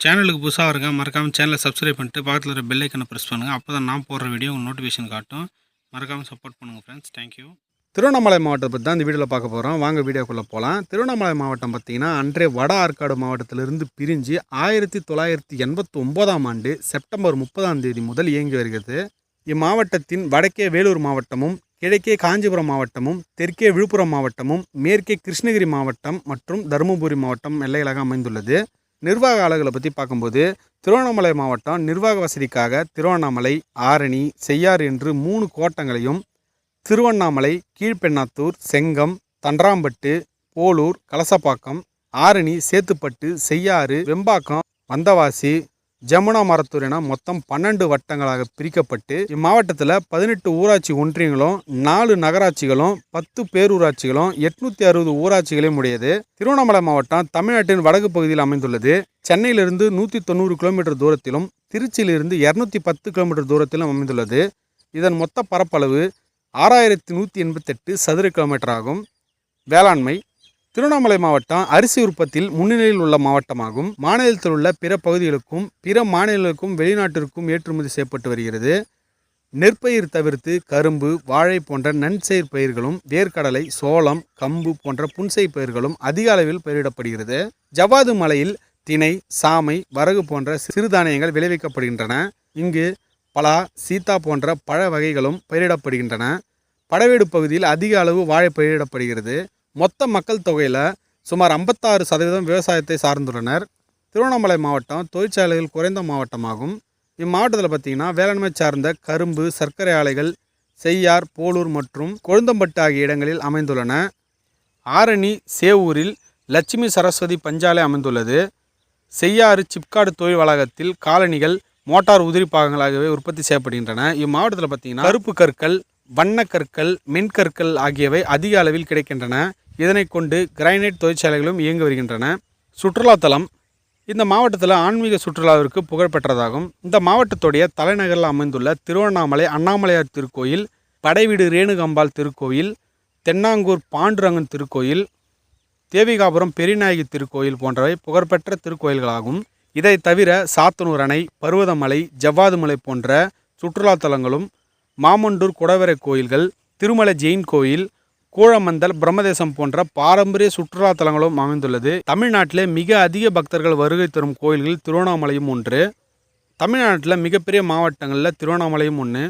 சேனலுக்கு புதுசாக இருக்க மறக்காமல் சேனலை சப்ஸ்கிரைப் பண்ணிட்டு பக்கத்தில் இருக்கிற பெல் ஐக்கனை ப்ரெஸ் பண்ணுங்கள் அப்போ தான் நான் போடுற வீடியோ உங்களுக்கு நோட்டிஃபிகேஷன் காட்டும். மறக்காமல் சப்போர்ட் பண்ணுங்கள் ஃப்ரெண்ட்ஸ் தேங்க்யூ திருவண்ணாமலை மாவட்டத்தை பற்றி தான் இந்த வீடியோவில் பார்க்க போகிறோம் வாங்க வீடியோக்குள்ளே போகலாம் திருவண்ணாமலை மாவட்டம் பார்த்திங்கன்னா அன்றைய வட ஆற்காடு மாவட்டத்திலிருந்து பிரிஞ்சு ஆயிரத்தி தொள்ளாயிரத்தி எண்பத்தி ஒம்போதாம் ஆண்டு செப்டம்பர் முப்பதாம் தேதி முதல் இயங்கி வருகிறது. இம்மாவட்டத்தின் வடக்கே வேலூர் மாவட்டமும் கிழக்கே காஞ்சிபுரம் மாவட்டமும் தெற்கே விழுப்புரம் மாவட்டமும் மேற்கே கிருஷ்ணகிரி மாவட்டம் மற்றும் தருமபுரி மாவட்டம் எல்லைகளாக அமைந்துள்ளது. நிர்வாக ஆளுகளை பற்றி பார்க்கும்போது திருவண்ணாமலை மாவட்டம் நிர்வாக வசதிக்காக திருவண்ணாமலை ஆரணி செய்யாறு என்று மூணு கோட்டங்களையும் திருவண்ணாமலை கீழ்பெண்ணாத்தூர் செங்கம் தன்றாம்பட்டு போலூர் கலசப்பாக்கம் ஆரணி சேத்துப்பட்டு செய்யாறு வெம்பாக்கம் வந்தவாசி ஜமுனா மரத்தூர் என மொத்தம் பன்னெண்டு வட்டங்களாக பிரிக்கப்பட்டு இம்மாவட்டத்தில் பதினெட்டு ஊராட்சி ஒன்றியங்களும் நாலு நகராட்சிகளும் பத்து பேரூராட்சிகளும் எட்நூத்தி அறுபது ஊராட்சிகளையும் உடையது. திருவண்ணாமலை மாவட்டம் தமிழ்நாட்டின் வடக்கு பகுதியில் அமைந்துள்ளது. சென்னையிலிருந்து நூற்றி தொண்ணூறு கிலோமீட்டர் தூரத்திலும் திருச்சியிலிருந்து இரநூத்தி பத்து கிலோமீட்டர் தூரத்திலும் அமைந்துள்ளது. இதன் மொத்த பரப்பளவு ஆறாயிரத்தி நூற்றி எண்பத்தெட்டு சதுர கிலோமீட்டர் ஆகும். வேளாண்மை திருவண்ணாமலை மாவட்டம் அரிசி உற்பத்தியில் முன்னிலையில் உள்ள மாவட்டமாகும். மாநிலத்தில் உள்ள பிற பகுதிகளுக்கும் பிற மாநிலங்களுக்கும் வெளிநாட்டிற்கும் ஏற்றுமதி செய்யப்பட்டு வருகிறது. நெற்பயிர் தவிர்த்து கரும்பு வாழை போன்ற நன்செயற் பயிர்களும் வேர்க்கடலை சோளம் கம்பு போன்ற புன்செய் பயிர்களும் அதிக அளவில் பயிரிடப்படுகிறது. ஜவ்வாது மலையில் திணை சாமை வரகு போன்ற சிறுதானியங்கள் விளைவிக்கப்படுகின்றன. இங்கு பலா சீதா போன்ற பழ வகைகளும் பயிரிடப்படுகின்றன. படவேடு பகுதியில் அதிக அளவு வாழை பயிரிடப்படுகிறது. மொத்த மக்கள் தொகையில் சுமார் ஐம்பத்தாறு சதவீதம் விவசாயத்தை சார்ந்துள்ளனர். திருவண்ணாமலை மாவட்டம் தொழிற்சாலைகள் குறைந்த மாவட்டமாகும். இம்மாவட்டத்தில் பார்த்திங்கன்னா வேளாண்மை சார்ந்த கரும்பு சர்க்கரை ஆலைகள் செய்யார் போலூர் மற்றும் கொழுந்தம்பட்டு ஆகிய இடங்களில் அமைந்துள்ளன. ஆரணி சேவூரில் லட்சுமி சரஸ்வதி பஞ்சாலை அமைந்துள்ளது. செய்யாறு சிப்காடு தொழில் வளாகத்தில் காலணிகள் மோட்டார் உதிரி பாகங்கள் உற்பத்தி செய்யப்படுகின்றன. இம்மாவட்டத்தில் பார்த்திங்கன்னா கருப்பு கற்கள் வண்ணக்கற்கள் மென்கற்கள் ஆகியவை அதிக அளவில் கிடைக்கின்றன. இதனை கொண்டு கிரைனைட் தொழிற்சாலைகளும் இயங்கி வருகின்றன. சுற்றுலாத்தலம் இந்த மாவட்டத்தில் ஆன்மீக சுற்றுலாவிற்கு புகழ்பெற்றதாகும் இந்த மாவட்டத்துடைய தலைநகரில் அமைந்துள்ள திருவண்ணாமலை அண்ணாமலையார் திருக்கோயில் படைவீடு ரேணுகம்பாள் திருக்கோயில் தென்னாங்கூர் பாண்டுரங்கன் திருக்கோயில் தேவிகாபுரம் பெரியநாயகி திருக்கோயில் போன்றவை புகழ்பெற்ற திருக்கோயில்களாகும். இதை தவிர சாத்தனூர் அணை பருவதமலை ஜவ்வாதுமலை போன்ற சுற்றுலாத்தலங்களும் மாமண்டூர் குடவரை கோயில்கள் திருமலை ஜெயின் கோயில் கூழமந்தல் பிரம்மதேசம் போன்ற பாரம்பரிய சுற்றுலா தலங்களும் அமைந்துள்ளது. தமிழ்நாட்டிலே மிக அதிக பக்தர்கள் வருகை தரும் கோயில்கள் திருவண்ணாமலையும் ஒன்று. தமிழ்நாட்டில் மிகப்பெரிய மாவட்டங்களில் திருவண்ணாமலையும் ஒன்று